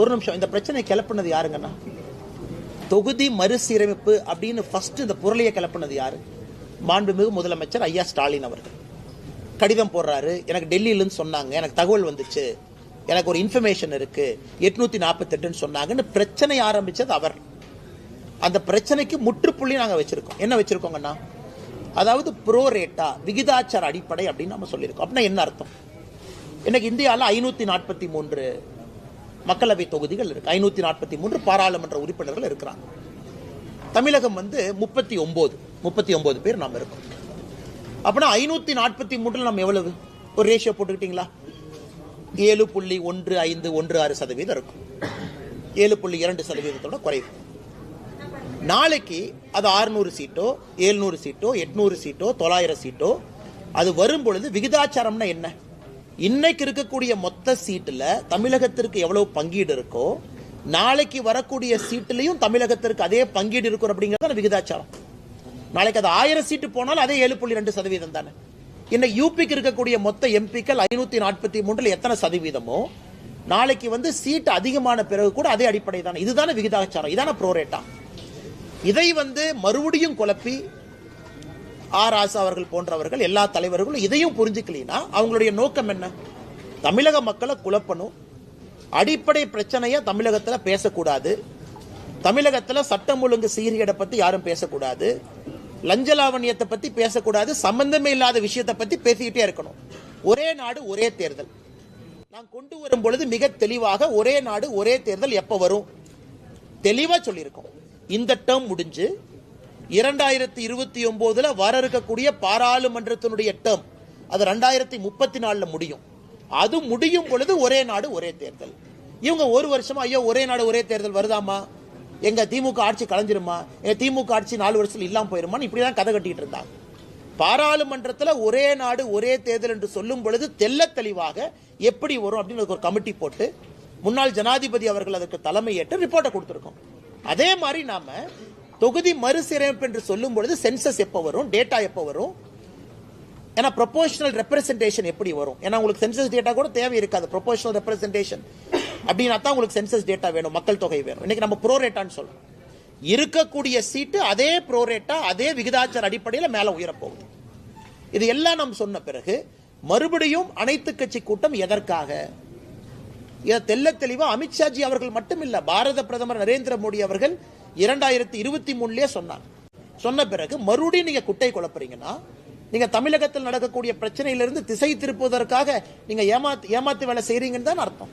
ஒரு நிமிஷம் இந்த பிரச்சனை கிளப்புனது யாருங்கண்ணா? தொகுதி மறுசீரமைப்பு அப்படின்னு ஃபர்ஸ்ட் இந்த புரளையை கிளப்புனது யாரு? மாண்புமிகு முதலமைச்சர் ஐயா ஸ்டாலின் அவர்கள். கடிதம் போடுறாரு எனக்கு டெல்லியிலேருந்து சொன்னாங்க எனக்கு தகவல் வந்துச்சு எனக்கு ஒரு இன்ஃபர்மேஷன் இருக்கு எட்நூத்தி நாற்பத்தெட்டுன்னு சொன்னாங்கன்னு பிரச்சனை ஆரம்பிச்சது அவர். அந்த பிரச்சனைக்கு முற்றுப்புள்ளி நாங்கள் வச்சிருக்கோம். என்ன வச்சிருக்கோங்கன்னா அதாவது ப்ரோ ரேட்டா விகிதாச்சார அடிப்படை அப்படின்னு நம்ம சொல்லியிருக்கோம். அப்படின்னா என்ன அர்த்தம்? இன்னைக்கு இந்தியாவில் ஐநூற்றி நாற்பத்தி மூன்று மக்களவை தொகுதிகள் இருக்கு. ஐநூத்தி நாற்பத்தி மூன்று பாராளுமன்ற உறுப்பினர்கள் இருக்கிறாங்க. தமிழகம் வந்து முப்பத்தி ஒன்பது முப்பத்தி ஒன்பது பேர் நாம் இருக்கோம். அப்படின்னா ஐநூத்தி நாற்பத்தி மூன்றுல நம்ம எவ்வளவு? ஒரு ரேஷியோ போட்டுக்கிட்டீங்களா? ஏழு புள்ளி ஒன்று ஐந்து ஒன்று ஆறு சதவீதம் இருக்கும். ஏழு புள்ளி இரண்டு சதவீதத்தோட குறைவு. நாளைக்கு அது ஆறுநூறு சீட்டோ ஏழ்நூறு சீட்டோ எட்நூறு சீட்டோ தொள்ளாயிரம் சீட்டோ அது வரும் பொழுது விகிதாச்சாரம்னா என்ன? இன்னைக்கு இருக்கக்கூடிய மொத்த சீட்டில் தமிழகத்திற்கு எவ்வளவு பங்கீடு இருக்கோ நாளைக்கு வரக்கூடிய சீட்டுலயும் தமிழகத்திற்கு அதே பங்கீடு இருக்கும் அப்படிங்கறது விகிதாச்சாரம். நாளைக்கு அது ஆயிரம் சீட்டு போனாலும் அதே ஏழு புள்ளி ரெண்டு சதவீதம் தானே. இன்னும் யூபிக்கு இருக்கக்கூடிய மொத்த எம்பிக்கள் ஐநூத்தி நாற்பத்தி மூன்றுல எத்தனை சதவீதமோ நாளைக்கு வந்து சீட்டு அதிகமான பிறகு கூட அதே அடிப்படை தானே. இதுதானே விகிதாச்சாரம். இதான ப்ரோரேட்டா இதை வந்து மறுபடியும் குழப்பி ஆர் ஆசா அவர்கள் போன்றவர்கள் எல்லா தலைவர்களும் இதையும் புரிஞ்சுக்கலாம் அவங்களுடைய நோக்கம் என்ன? தமிழக மக்களை குழப்பணும். அடிப்படை பிரச்சனையை தமிழகத்தில் பேசக்கூடாது. தமிழகத்தில் சட்டம் ஒழுங்கு சீர்கேடை பற்றி யாரும் பேசக்கூடாது. லஞ்ச லாவணியத்தை பேசக்கூடாது. சம்பந்தமே இல்லாத விஷயத்தை பற்றி பேசிக்கிட்டே இருக்கணும். ஒரே நாடு ஒரே தேர்தல். நான் கொண்டு வரும் பொழுது மிக தெளிவாக ஒரே நாடு ஒரே தேர்தல் எப்போ வரும்? தெளிவாக சொல்லியிருக்கோம். இந்த டேர்ம் முடிஞ்சு இரண்டாயிரத்தி இருபத்தி ஒம்போதில் வர இருக்கக்கூடிய பாராளுமன்றத்தினுடைய டேர்ம் அது ரெண்டாயிரத்தி முப்பத்தி நாலுல முடியும். அது முடியும் பொழுது ஒரே நாடு ஒரே தேர்தல். இவங்க ஒரு வருஷமா ஐயோ ஒரே நாடு ஒரே தேர்தல் வருதாமா எங்க திமுக ஆட்சி கலைஞ்சிருமா? எங்க திமுக ஆட்சி நாலு வருஷத்துல இல்லாம போயிருமான்னு இப்படிதான் கதை கட்டிட்டு இருந்தாங்க. பாராளுமன்றத்துல ஒரே நாடு ஒரே தேர்தல் என்று சொல்லும் பொழுது தெல்ல தெளிவாக எப்படி வரும் அப்படின்னு ஒரு கமிட்டி போட்டு முன்னாள் ஜனாதிபதி அவர்கள் அதற்கு தலைமையேற்று ரிப்போர்ட்டை கொடுத்துருக்கோம். அதே மாதிரி நாம தொகுதி மறுசீரமைப்பு என்று சொல்லும் பொழுது சென்சஸ் எப்போ வரும்? டேட்டா எப்போ வரும்? ஏன்னா ப்ரொபோஷனல் ரெப்ரசன்டேஷன் எப்படி வரும்? ஏன்னா உங்களுக்கு சென்சஸ் டேட்டா கூட தேவை இருக்காது. ப்ரொபோஷனல் ரெப்ரசன்டேஷன் அப்படின்னா தான் உங்களுக்கு சென்சஸ் டேட்டா வேணும். மக்கள் தொகை வேணும். இன்னைக்கு நம்ம ப்ரோரேட்டான்னு சொல்றோம். இருக்கக்கூடிய சீட்டு அதே ப்ரோரேட்டா அதே விகிதாச்சார அடிப்படையில் மேலே உயரப்போகுது இது எல்லாம் நாம் சொன்ன பிறகு மறுபடியும் அனைத்து கட்சி கூட்டம் எதற்காக? இதை தெல்ல தெளிவாக அமித்ஷாஜி அவர்கள் மட்டும் இல்லை பாரத பிரதமர் நரேந்திர மோடி அவர்கள் இரண்டாயிரத்தி இருபத்தி மூணுலயே சொன்னாங்க. சொன்ன பிறகு மறுபடியும் நீங்க குட்டை குழப்புறீங்கன்னா நீங்க தமிழகத்தில் நடக்கக்கூடிய பிரச்சனையிலிருந்து திசை திருப்புவதற்காக நீங்க ஏமாத்து ஏமாத்து வேலை செய்றீங்கன்னு தான் அர்த்தம்.